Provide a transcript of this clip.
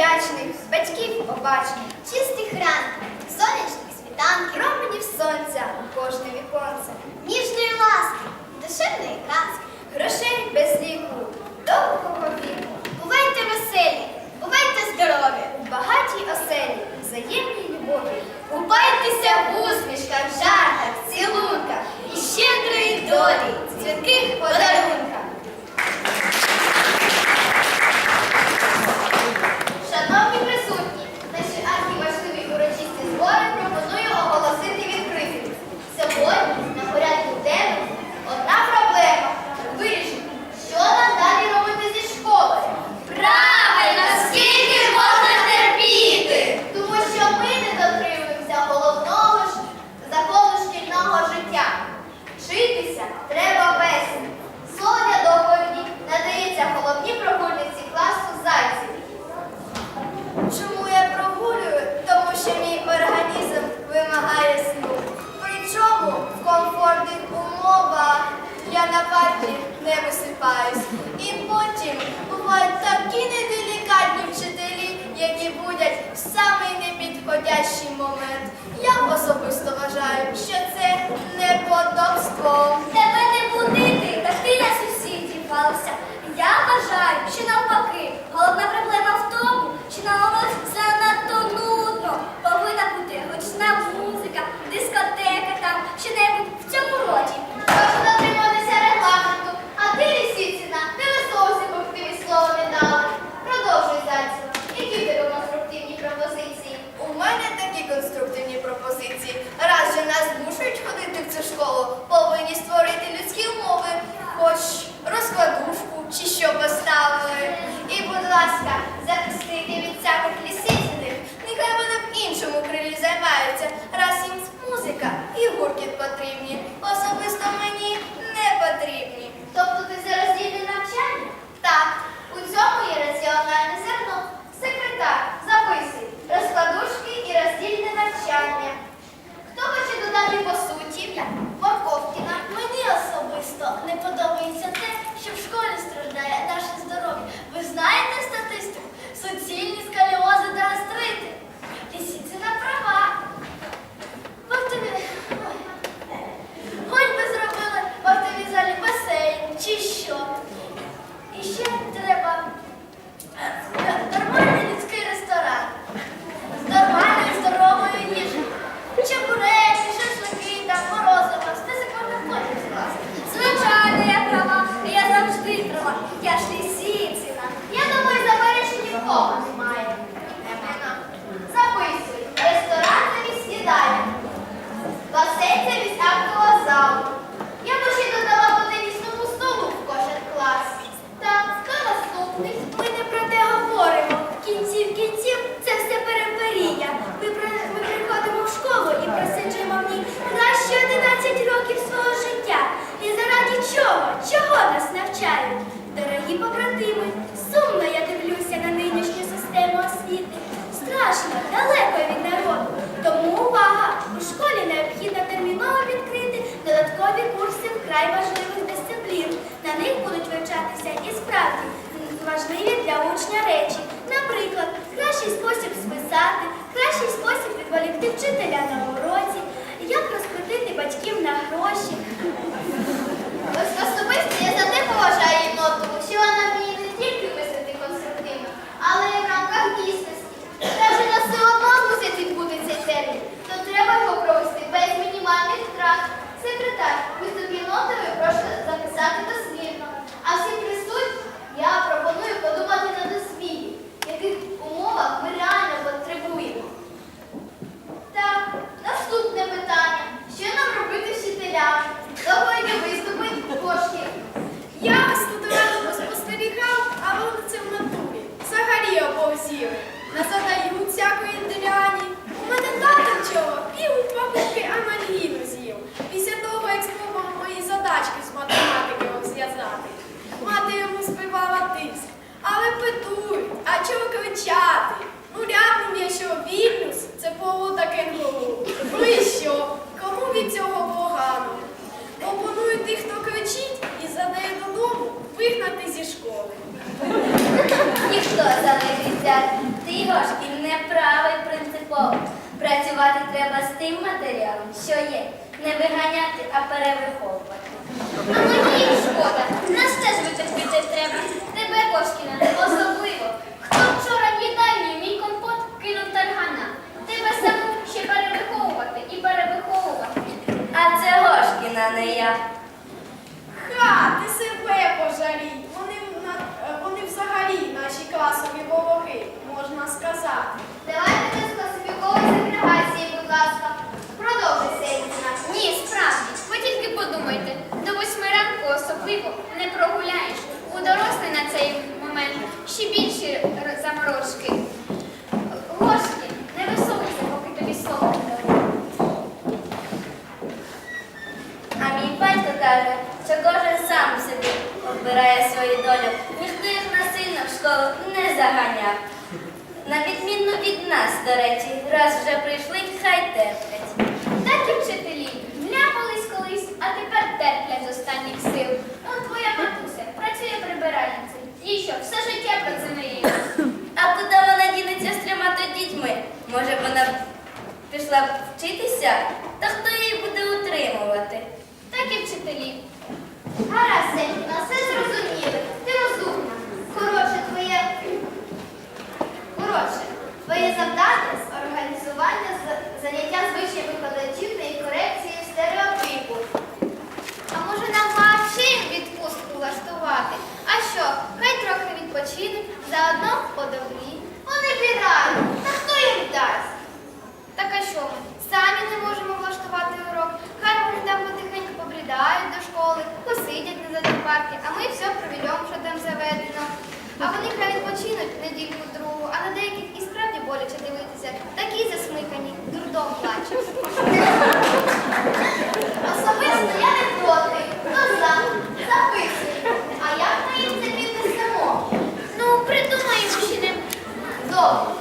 вдячних, батьків побачних, чистих ран, сонячних світанків, променів сонця у кожне віконце, ніжної ласки, душевної казки, грошей без ліку, довгого на парті не висипаюсь. І потім бувають такі неделікатні вчителі, які будять в самий непідходящий момент. Я особисто вважаю, що це неподобство. важливі для учня речі. Наприклад, кращий спосіб списати, кращий спосіб відволікти вчителя на уроці, як розкрутити батьків на гроші. Особисто я а чого кричати? Ну рябнув я, що Вільнюс – це полота кенгуру. Ну і що? Кому від цього погано? Пропоную тих, хто кричить і задає додому вигнати зі школи. Ніхто залишиться. Ти його ж і не правий принципово. Працювати треба з тим матеріалом, що є. Не виганяти, а перевиховувати. Гошкіна, не я. Ха, ти себе пожалій. Вони, вони взагалі наші класові вороги, можна сказати. Давайте не класифікової сегрегації, будь ласка. Каже, що кожен сам собі обирає свою долю. Ніхто їх насильно в школу не заганяв. На відміну від нас, до речі, раз вже прийшли, хай терплять. Так і вчителі вляпались колись, а тепер терплять з останніх сил. Ну, твоя матуся працює прибиральницею. І що, все життя мріє. А куди вона дінеться з трьома то дітьми? Може, вона пішла вчитися? Та хто її буде утримувати? Так і вчителі. Гаразд, Сенькіна, все зрозуміли. Ти розумна. Коротше, твоє Коротше, твоє завдання з організування з- заняття з вищих викладачів та і корекції стереотипу. А може нам взагалі відпустку влаштувати? А що, хай трохи відпочинуть, заодно подобрі. Вони бігають, та хто їм дасть? Так а що ми? Самі не можемо влаштувати урок. Хай вони там потихеньку побрідають до школи, посидять на задній парті, а ми все проведемо, що там заведено. А вони хай відпочинуть недільку другу, а на деяких і справді боляче дивитися. Такі засмикані, дурдом плачуть. Особисто я не проти. Хто за? Записуй. А